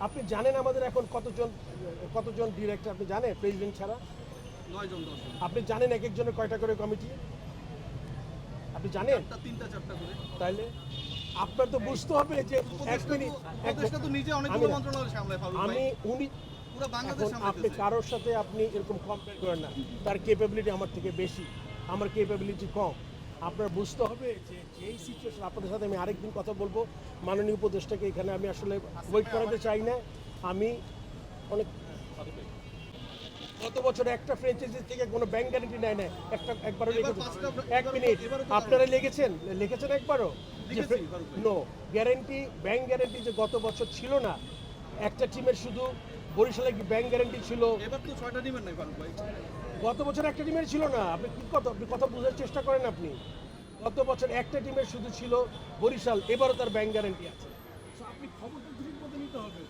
আপনি জানেন আমাদের এখন কতজন কতজন ডিরেক্টর আপনি জানেন? প্রেসিডেন্ট ছাড়া? নয় জন আপনি জানেন এক একজনের কয়টা করে কমিটি আপনি জানেন? তিনটা চারটা করে। তাইলে আপনার তো বুঝতে হবে যে এক মিনিট তো- নিজে অনেকগুলো মন্ত্রণালয় সামলায় আমি উনি আপনি কারোর সাথে আপনি এরকম কম্পেয়ার করেন না। তার ক্যাপাবিলিটি আমার থেকে বেশি। আমার ক্যাপাবিলিটি কম। আপনার বুঝতে হবে যে যেই সিচুয়েশন আপনাদের সাথে আমি আরেকদিন কথা বলব। মাননীয় উপদেষ্টাকে এখানে আমি আসলে ওয়েট করাতে চাই না। আমি অনেক গত বছর একটা ফ্র্যাঞ্চাইজি থেকে কোনো ব্যাংক গ্যারান্টি নেয় না একটা একবারও লিখেছেন এক মিনিট আপনারা লিখেছেন লিখেছেন একবারও। নো গ্যারান্টি ব্যাংক গ্যারান্টি যে গত বছর ছিল না একটা টিমের শুধু বরিশালে কি ব্যাংক গ্যারান্টি ছিল? এবার তো ছয়টা টিমের নাই গত বছর একটা টিমের ছিল না। আপনি কি কথা আপনি কথা বোঝার চেষ্টা করেন আপনি? গত বছর একটা টিমের শুধু ছিল বরিশাল, এবারও তার ব্যাংক গ্যারান্টি আছে। আপনি খবরটা নিতে হবে।